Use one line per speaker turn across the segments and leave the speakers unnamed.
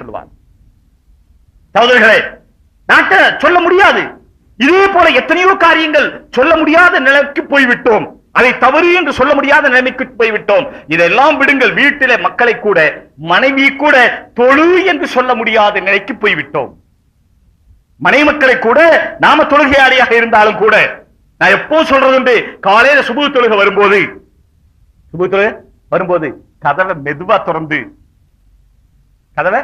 சொல்லுவார் சகோதரர்களே நாட்டை சொல்ல முடியாது. இதே போல எத்தனையோ காரியங்கள் சொல்ல முடியாத நிலைக்கு போய்விட்டோம். அதை தவறு என்று சொல்ல முடியாத நிலைமைக்கு போய்விட்டோம். இதெல்லாம் விடுங்கள் வீட்டில மக்களை கூட மனைவி கூட தொழு என்று சொல்ல முடியாத நிலைக்கு போய்விட்டோம். மனை மக்களை கூட நாம தொழுகையாளியாக இருந்தாலும் கூட நான் எப்போ சொல்றது காலையில சுபு தொழுகை வரும்போது. சுபு தொழுகை வரும்போது கதவை மெதுவா திறந்து கதவை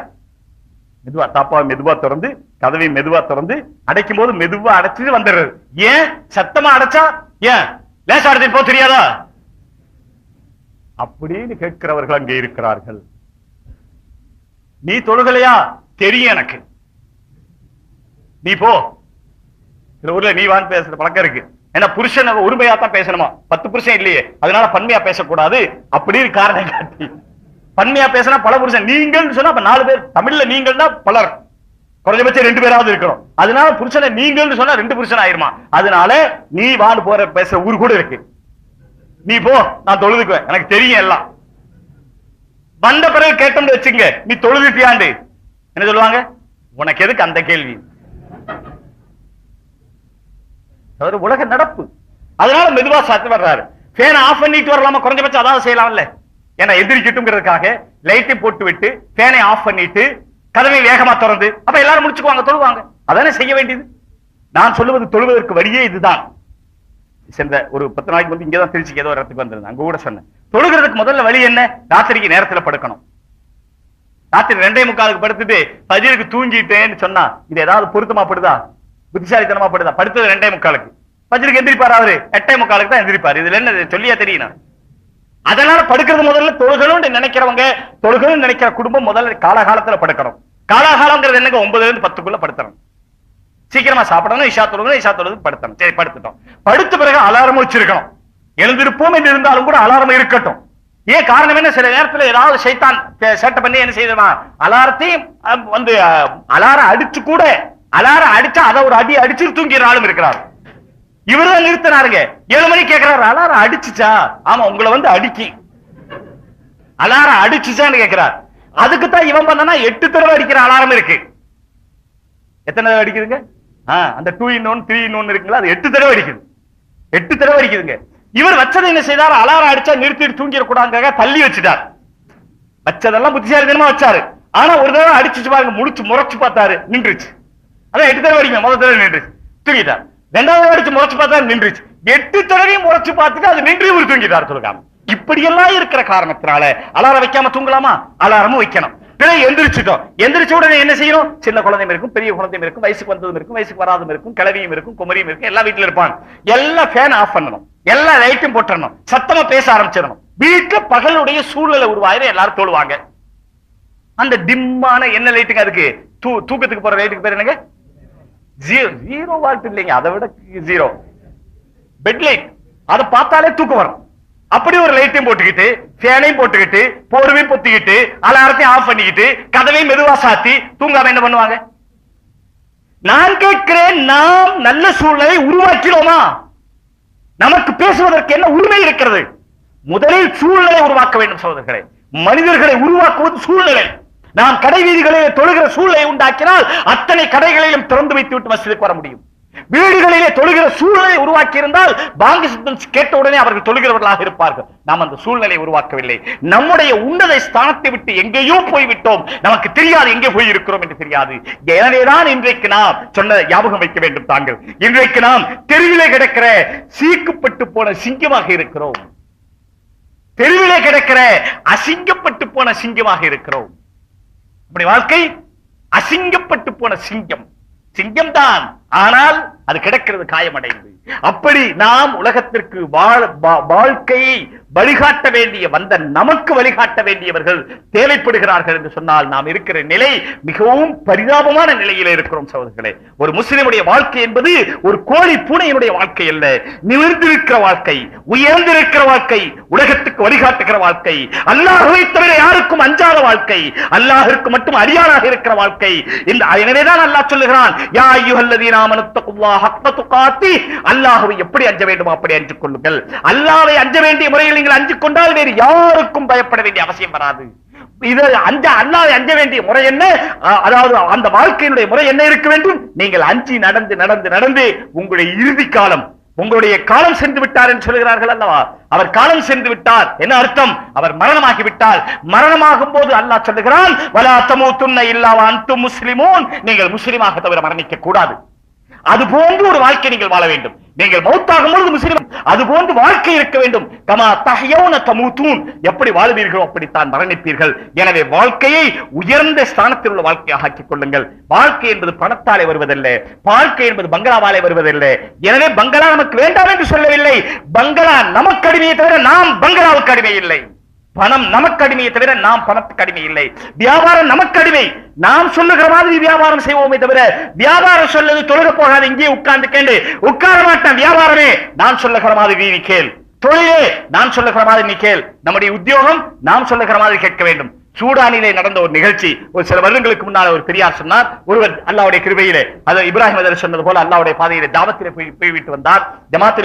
மெதுவா தாப்பாவை மெதுவா திறந்து கதவை மெதுவா திறந்து அடைக்கும் போது மெதுவா அடைச்சிட்டு வந்துடுறது. ஏன்? சத்தமா அடைச்சா? ஏன்? லேசா அடைச்சிட்டு போக தெரியாதா? அப்படின்னு கேட்கிறவர்கள் அங்கே இருக்கிறார்கள். நீ தொழுகலையா? தெரியும் எனக்கு. நீ போ. இந்த ஊர்ல நீ வான்னு பேசுற பழக்கம் இருக்கு. ஏன்னா புருஷன் உரிமையா தான் பேசணுமா? பத்து புருஷன் இல்லையே. அதனால பன்மையா பேசக்கூடாது. அப்படின்னு காரணம் காட்டி. பன்மையா பேசினா பல புருஷன். நீங்கள் சொன்னா அப்ப நாலு பேர். தமிழ்ல நீங்கள்னா பலர். குறைஞ்சபட்சம் ரெண்டு பேராவது இருக்கணும். அதனால புருஷனை நீங்கள்னு சொன்னா ரெண்டு புருஷன் ஆயிருமா? அதனால நீ வான்னு போற பேசுற ஊர் கூட இருக்கு. நீ போ நான் தொழுதுக்குவேன். எனக்கு தெரியும் எல்லாம். வந்த பிறகு கேட்டோம்னு வச்சுங்க நீ தொழுதுட்டியாண்டு. என்ன சொல்லுவாங்க? உனக்கு எதுக்கு அந்த கேள்வி? உலக நடப்பு. அதனால மெதுவா சாத்து வர்றாரு. ஃபேன் ஆஃப் பண்ணிட்டு வரலாமா? குறைஞ்சபட்சம் அதாவது செய்யலாம்ல. ஏன்னா எதிரிக்கட்டும்ங்கிறதுக்காக லைட்டை போட்டு விட்டு ஃபேனை ஆஃப் பண்ணிட்டு கதவை வேகமா திறந்து அப்ப எல்லாரும் முடிச்சுக்குவாங்க தொழுவாங்க. அதானே செய்ய வேண்டியது? நான் சொல்லுவது தொழுவதற்கு வழியே இதுதான். சென்ற ஒரு பத்து நாளைக்கு வந்து இங்கதான் திருச்சிக்கு ஏதோ ஒரு இடத்துக்கு வந்திருந்தேன். அங்க கூட சொன்னேன். தொழுகிறதுக்கு முதல்ல வழி என்ன? ராத்திரிக்கு நேரத்துல படுக்கணும். ராத்திரி ரெண்டே முக்காலுக்கு படுத்துட்டு பதிலுக்கு தூங்கிட்டேன்னு சொன்னா இது ஏதாவது பொருத்தமா படுதா? புத்திசாலித்தனமா படுதா? படுத்தது ரெண்டே முக்காலுக்கு. பஜருக்கு எந்திரிப்பார் அவரு. எட்டே முக்காலுக்கு தான் எந்திரிப்பார். இதுல என்ன சொல்லியா தெரியும் அதனால படுக்கிறது முதல்ல தொழுகணும்னு நினைக்கிறவங்க தொழுகணும்னு நினைக்கிற குடும்பம் முதல்ல காலகாலத்துல படுக்கணும். காலாகாலங்கிறது என்னங்க? ஒன்பதுல இருந்து பத்துக்குள்ள படுத்தணும். சீக்கிரமா சாப்பிடணும் இஷா தொழுகணும் இஷா தொழுது படுத்தணும். சரி படுத்துட்டோம். படுத்த பிறகு அலாரம் வச்சிருக்கணும். எழுந்திருப்போம் என்று இருந்தாலும் கூட அலாரம் இருக்கட்டும். ஏன் காரணம் என்ன? சில நேரத்துல ஏதாவது சைத்தான் சேட்டை பண்ணி என்ன செய்யலாம் அலாரத்தையும் வந்து அலாரம் அடிச்சு கூட அலாரம் அடிச்சா அதை ஒரு அடி அடிச்சு தூங்கிற ஆளும் இருக்கிறார். இவர்தான் நிறுத்தினாருங்க. ஏழு மணி கேட்கிறாரு அலாரம் அடிச்சுச்சா? ஆமா உங்களை வந்து அடிக்கி. அலாரம் அடிச்சுச்சான்னு கேட்கிறார் அதுக்கு தான் இவன் பண்ணனா எட்டு தடவை அடிக்கிற அலாரம் இருக்கு. எத்தனை தடவை அடிக்குதுங்க? அந்த two in one three in one இருக்குங்களா? அது எட்டு தடவை அடிக்குது. எட்டு தடவை அடிக்குதுங்க. இவர் வச்சதை என்ன செய்தார்? அலாரம் அடிச்சா நிறுத்திட்டு தூங்கிடக்கூடாதுக்காக தள்ளி வச்சுட்டார். வச்சதெல்லாம் புத்திசாலித்தனமா வச்சாரு. ஆனா ஒரு தடவை அடிச்சுச்சு பாருங்க முடிச்சு முறைச்சு பார்த்தாரு நின்றுச்சு. அதான் எட்டு தடவை அடிக்கும் முதல் தடவை நின்றுச்சு. தூங்கிட்டார். ரெண்டாவது அடிச்சு முறைச்சு பார்த்தா நின்றுச்சு. எட்டு தடவையும் முறைச்சு பார்த்துட்டு அது நின்று இவர் தூங்கிட்டார் சொல்லுங்க. இப்படியெல்லாம் இருக்கிற காரணத்தினால அலாரம் வைக்காம தூங்கலாமா? அலாரமும் வைக்கணும். பிறகு எந்திரிச்சிட்டோம். எந்திரிச்ச உடனே என்ன செய்யணும்? சின்ன குழந்தையும் இருக்கும் பெரிய குழந்தையும் இருக்கும் வயசுக்கு வந்ததும் இருக்கும் வயசுக்கு வராதும் இருக்கும் கிளவியும் இருக்கும் குமரியும் இருக்கும் எல்லா வீட்டுல இருப்பாங்க. எல்லாம் ஃபேன் ஆஃப் பண்ணணும். எல்லா லைட்டும் போட்டுடணும் சத்தமா பேச ஆரம்பிச்சிடணும். வீட்டுல பகலுடைய சூழ்நிலை உருவாயிரம் எல்லாரும் தோழுவாங்க. அந்த டிம்மான என்ன லைட்டுங்க அதுக்கு? தூ தூக்கத்துக்கு போற லைட்டுக்கு பேர் என்னங்க? ஜீரோ ஜீரோ வால்ட் இல்லைங்க அதை விட ஜீரோ. பெட் லைட் அதை பார்த்தாலே தூக்கம் வரும். அப்படி ஒரு லைட்டையும் போட்டுக்கிட்டு ஃபேனையும் போட்டுக்கிட்டு போர்வையும் பொத்திக்கிட்டு அலாரத்தையும் ஆஃப் பண்ணிக்கிட்டு கதவையும் மெதுவா சாத்தி தூங்காம என்ன பண்ணுவாங்க? நான் கேட்கிறேன் நாம் நல்ல சூழ்நிலை உருவாக்கிறோமா? நமக்கு பேசுவதற்கு என்ன உரிமை இருக்கிறது? முதலில் சூழ்நிலை உருவாக்க வேண்டும் சகோதரர்களே. மனிதர்களை உருவாக்குவது சூழ்நிலை. நாம் கடை வீதிகளிலே தொழுகிற சூழ்நிலை உண்டாக்கினால் அத்தனை கடைகளிலும் திறந்து வைத்து விட்டு மசிதுக்கு வர முடியும். வீடுகளிலே தொழுகிற சூழ்நிலை உருவாக்கி இருந்தால் பாங்கு சித்தன்ஸ் கேட்ட உடனே அவர்கள் தொழுகிறவர்களாக இருப்பார்கள். நாம் அந்த சூழ்நிலை உருவாக்கவில்லை. நம்முடைய உன்னத ஸ்தானத்தை விட்டு எங்கேயோ போய்விட்டோம். நமக்கு தெரியாது எங்கே போய் இருக்கிறோம் என்று தெரியாது. எனவேதான் இன்றைக்கு நாம் சொன்ன ஞாபகம் வைக்க வேண்டும் தாங்கள். இன்றைக்கு நாம் தெருவிலே கிடக்கிற சீக்குப்பட்டு போன சிங்கமாக இருக்கிறோம். தெருவிலே கிடக்கிற அசிங்கப்பட்டு போன சிங்கமாக இருக்கிறோம். இப்படி வாழ்க்கை அசிங்கப்பட்டு போன சிங்கம். சிங்கம் தான் ஆனால் அது கிடக்கிறது காயமடைந்து. அப்படி நாம் உலகத்திற்கு வாழ்க்கையை வழிகாட்ட வேண்டிய வந்த நமக்கு வழிகாட்ட வேண்டியவர்கள் தேவைப்படுகிறார்கள் என்று சொன்னால் நாம் இருக்கிற நிலை மிகவும் பரிதாபமான நிலையில இருக்கிறோம் சகோதரர்களே. ஒரு முஸ்லிமுடைய வாழ்க்கை என்பது ஒரு கோழி பூனையினுடைய வாழ்க்கை அல்ல. நிமிர்ந்திருக்கிற வாழ்க்கை உயர்ந்திருக்கிற வாழ்க்கை உலகத்துக்கு வழிகாட்டுகிற வாழ்க்கை அல்லாஹுவை தவிர யாருக்கும் அஞ்சாத வாழ்க்கை அல்லாஹிற்கு மட்டும் அரியானாக இருக்கிற வாழ்க்கை. இந்த எனவேதான் அல்லாஹ் சொல்லுகிறான் யா அய்யுஹல்லதீன ஆமனு எப்படி அஞ்ச வேண்டுமோ அப்படி அஞ்சு கொள்ளுங்கள். அல்லாவை அஞ்ச வேண்டிய முறையில் நீங்கள் அஞ்சு கொண்டால் வேறு யாருக்கும் பயப்பட வேண்டிய அவசியம் வராது. இது அஞ்ச அல்லாவை அஞ்ச வேண்டிய முறை என்ன? அதாவது அந்த வாழ்க்கையினுடைய முறை என்ன இருக்க வேண்டும்? நீங்கள் அஞ்சி நடந்து நடந்து நடந்து உங்களுடைய இறுதி காலம் உங்களுடைய காலம் சென்று விட்டார் என்று சொல்கிறார்கள் அல்லவா? அவர் காலம் சென்று விட்டார். என்ன அர்த்தம்? அவர் மரணமாகி விட்டால் மரணமாகும் போது அல்லாஹ் சொல்லுகிறான் வலா தமூத்துன்ன இல்லாவ அன்தும் முஸ்லிமோன். நீங்கள் முஸ்லிமாக தவிர மரணிக்க கூடாது. அது போன்று ஒரு வாழ்க்கை நீங்கள் வாழ வேண்டும். நீங்கள் மௌத்தாகும் பொழுது முஸ்லிம் அது போன்று வாழ்க்கை இருக்க வேண்டும். கமா தகையோன தமுத்தூன். எப்படி வாழ்வீர்களோ அப்படித்தான் மரணிப்பீர்கள். எனவே வாழ்க்கையை உயர்ந்த ஸ்தானத்தில் உள்ள வாழ்க்கையாக ஆக்கிக் கொள்ளுங்கள். வாழ்க்கை என்பது பணத்தாலே வருவதில்லை. வாழ்க்கை என்பது பங்களாவாலே வருவதில்லை. எனவே பங்களா நமக்கு வேண்டாம் என்று சொல்லவில்லை. பங்களா நமக்கு அடிமையை தவிர நாம் பங்களாவுக்கு அடிமை இல்லை. பணம் நமக்கு அடிமையை தவிர நாம் பணத்துக்கு அடிமை இல்லை. வியாபாரம் நமக்கு அடிமை நாம் சொல்லுகிற மாதிரி வியாபாரம் செய்வோமே தவிர வியாபாரம் சொல்லுது தொழுக போகாது இங்கே உட்கார்ந்து கேண்டு. உட்கார மாட்டேன் வியாபாரமே. நான் சொல்லுகிற மாதிரி நீ கேள். தொழிலே நான் சொல்லுகிற மாதிரி நீ கேள். நம்முடைய உத்தியோகம் நாம் சொல்லுகிற மாதிரி கேட்க வேண்டும். சூடானிலே நடந்த ஒரு நிகழ்ச்சி ஒரு சில வருடங்களுக்கு முன்னால் ஒரு பெரியார் சொன்னார் ஒருவர் அல்லாவுடைய கிருபையிலே அது இப்ராஹிம் சொன்னது போல அல்லாவுடைய பாதையிலே தாவத்திலே போய் போய்விட்டு வந்தார். ஜமாத்திலே